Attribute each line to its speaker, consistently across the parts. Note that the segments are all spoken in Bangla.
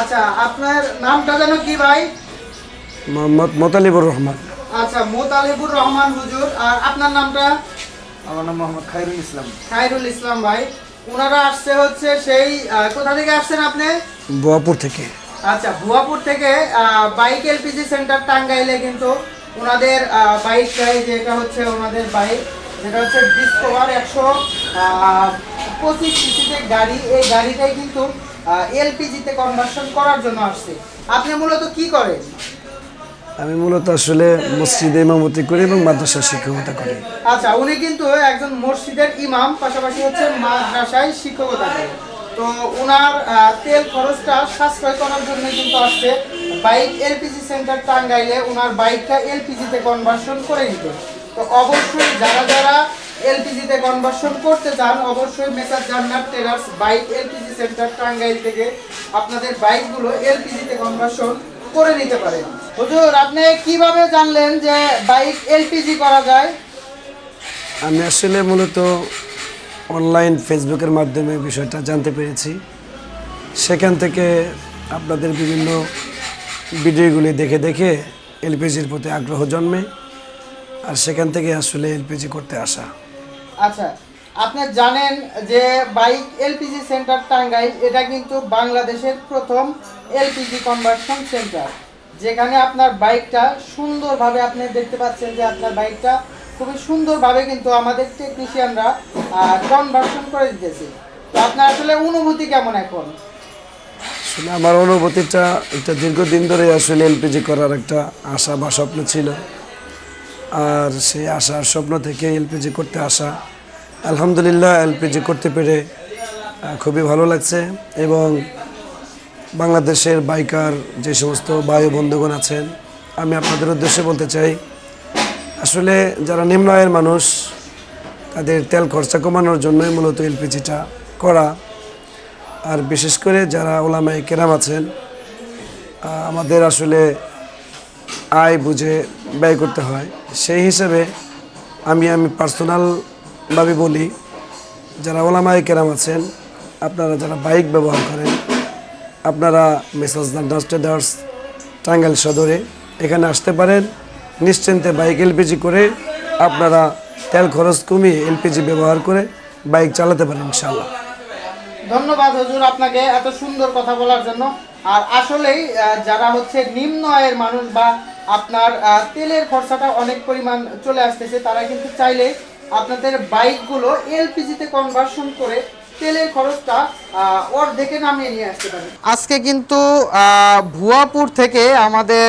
Speaker 1: আচ্ছা আপনার নামটা যেন কি ভাই?
Speaker 2: মোহাম্মদ মোতালিবুর রহমান।
Speaker 1: আচ্ছা মোতালিবুর রহমান হুজুর আর আপনার নামটা?
Speaker 3: আমার নাম মোহাম্মদ খাইরুল ইসলাম।
Speaker 1: খায়রুল ইসলাম ভাই। ওনারা আসছে হচ্ছে সেই কোথা থেকে আসছেন আপনি?
Speaker 2: বোয়াপুর থেকে।
Speaker 1: আচ্ছা ভুয়াপুর থেকে বাইক এলপিজি সেন্টার টাঙ্গাইলে কিন্তু ওনাদের আহ, বাইকটাই যেটা হচ্ছে ওনাদের বাইক যেটা হচ্ছে ডিসকভার একশো পঁচিশ সিসিতে গাড়ি। এই গাড়িটাই কিন্তু এলপিজিতে কনভার্সন করার জন্য আসছে। আপনি মূলত কি করেন?
Speaker 2: আমি মূলত আসলে মসজিদে ইমামতি করি এবং মাদ্রাসার শিক্ষকতা করি।
Speaker 1: আচ্ছা উনি কিন্তু একজন মসজিদের ইমাম পাশাপাশি হচ্ছে মাদ্রাসায় শিক্ষকতা করে তো ওনার তেল খরচটা সাশ্রয় করার জন্য কিন্তু আসছে। বাইক এলপিজি সেন্টার টাঙ্গাইলে ওনার বাইকটা এলপিজিতে কনভার্সন করে নিতে। তো অবশ্যই যারা যারা এলপিজিতে কনভার্সন করতে চান অবশ্যই Messrs Jannat tailors bike LPG center Tangail থেকে আপনাদের বাইকগুলো এলপিজিতে কনভার্সন করে নিতে পারেন হুজুর আপনি কীভাবে জানলেন যে বাইক এলপিজি করা যায়?
Speaker 2: আমি আসলে মূলত অনলাইন ফেসবুকের মাধ্যমে বিষয়টা জানতে পেরেছি। সেখান থেকে আপনাদের বিভিন্ন ভিডিওগুলি দেখে দেখে এলপিজির প্রতি আগ্রহ জন্মে আর সেখান থেকে আসলে এলপিজি করতে আসা।
Speaker 1: আচ্ছা আপনি জানেন যে বাইক এলপিজি সেন্টার টাঙ্গাইল, এটা কিন্তু বাংলাদেশের প্রথম এলপিজি কনভার্সন সেন্টার যেখানে আপনার বাইকটা সুন্দরভাবে আপনি দেখতে পাচ্ছেন যে আপনার বাইকটা খুবই সুন্দরভাবে কিন্তু আমাদের টেকনিশিয়ানরা কনভার্সন করে দিতেছে। তো আপনার আসলে অনুভূতি কেমন এখন?
Speaker 2: আসলে আমার অনুভূতিটা একটা দীর্ঘদিন ধরে আসলে এলপিজি করার একটা আশা বা স্বপ্ন ছিল। আর সেই আশার স্বপ্ন থেকে এলপিজি করতে আসা আলহামদুলিল্লাহ এলপিজি করতে পেরে খুবই ভালো লাগছে এবং বাংলাদেশের বাইকার যে সমস্ত বায়ু বন্ধুগণ আছেন, আমি আপনাদের উদ্দেশ্যে বলতে চাই, আসলে যারা নিম্ন আয়ের মানুষ, তাদের তেল খরচা কমানোর জন্যই মূলত এলপিজিটা করা। আর বিশেষ করে যারা ওলামাই কেরাম আছেন আমাদের আসলে আয় বুঝে ব্যয় করতে হয়। সেই হিসাবে আমি আমি পার্সোনালভাবে বলি, যারা ওলামাই কেরাম আছেন, আপনারা যারা বাইক ব্যবহার করেন, আপনারা মেসাজ ডাস্ট ট্রেডার্স টাঙ্গাইল সদরে এখানে আসতে পারেন। নিশ্চিন্তে বাইক এলপিজি করে আপনারা তেল খরচ কমিয়ে এলপিজি ব্যবহার করে বাইক চালাতে পারেন ইনশাল্লাহ
Speaker 1: ধন্যবাদ হুজুর আপনাকে এত সুন্দর কথা বলার জন্য। আর আসলেই যারা হচ্ছে নিম্ন আয়ের মানুষ বা আপনার তেলের খরচাটা অনেক পরিমাণ চলে আসতেছে, তারা কিন্তু চাইলে আপনাদের বাইকগুলো এলপিজিতে কনভার্সন করে তেলের খরচটা অর্ধেকে নামিয়ে নিয়ে আসতে পারে আজকে কিন্তু ভুয়াপুর থেকে আমাদের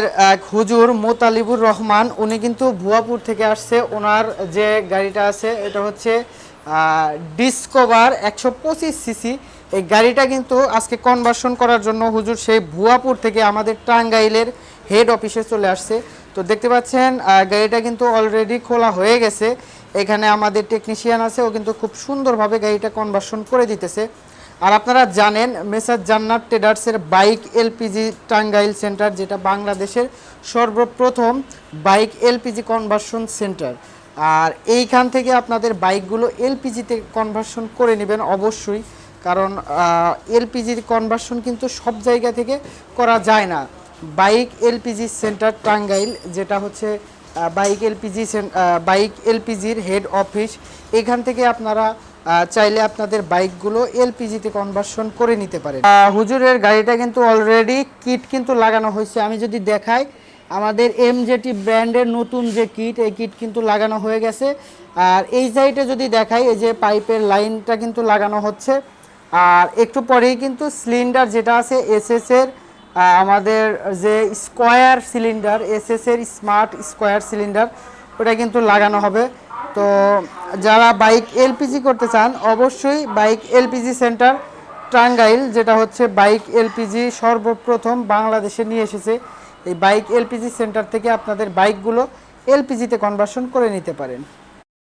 Speaker 1: হুজুর মোতালিবুর রহমান, উনি কিন্তু ভুয়াপুর থেকে আসছে। ওনার যে গাড়িটা আছে, এটা হচ্ছে ডিসকভার একশো পঁচিশ সিসি। এই গাড়িটা কিন্তু আজকে কনভার্সন করার জন্য হুজুর সেই ভুয়াপুর থেকে আমাদের টাঙ্গাইলের হেড অফিসে চলে আসছে। তো দেখতে পাচ্ছেন গাড়িটা কিন্তু অলরেডি খোলা হয়ে গেছে। এখানে আমাদের টেকনিশিয়ান আছে, ও কিন্তু খুব সুন্দরভাবে গাড়িটা কনভার্সন করে দিতেছে। আর আপনারা জানেন, মেসার জান্নাত ট্রেডার্সের বাইক এলপিজি টাঙ্গাইল সেন্টার, যেটা বাংলাদেশের সর্বপ্রথম বাইক এলপিজি কনভার্সন সেন্টার আর এইখান থেকে আপনাদের বাইকগুলো এলপিজিতে কনভার্সন করে নেবেন অবশ্যই, কারণ এলপিজির কনভার্সন কিন্তু সব জায়গা থেকে করা যায় না। বাইক এলপিজি সেন্টার টাঙ্গাইল, যেটা হচ্ছে বাইক এলপিজি বাইক এলপিজির হেড অফিস এখান থেকে আপনারা চাইলে আপনাদের বাইকগুলো এলপিজিতে কনভার্সন করে নিতে পারেন। হুজুরের গাড়িটা কিন্তু অলরেডি কিট কিন্তু লাগানো হয়েছে। আমি যদি দেখাই, আমাদের এমজেটি ব্র্যান্ডের নতুন যে কিট এই কিট কিন্তু লাগানো হয়ে গেছে। আর এই সাইডে যদি দেখাই, এই যে পাইপের লাইনটা কিন্তু লাগানো হচ্ছে। আর একটু পরেই কিন্তু সিলিন্ডার যেটা আছে এসএস এর আমাদের যে স্কোয়ার সিলিন্ডার এসএস এর স্মার্ট স্কোয়ার সিলিন্ডার, ওটা কিন্তু লাগানো হবে। তো যারা বাইক এলপিজি করতে চান, অবশ্যই বাইক এলপিজি সেন্টার, টাঙ্গাইল, যেটা হচ্ছে বাইক এলপিজি সর্বপ্রথম বাংলাদেশে নিয়ে এসেছে। এই বাইক এলপিজি সেন্টার থেকে আপনাদের বাইকগুলো এলপিজিতে কনভার্সন করে নিতে পারেন।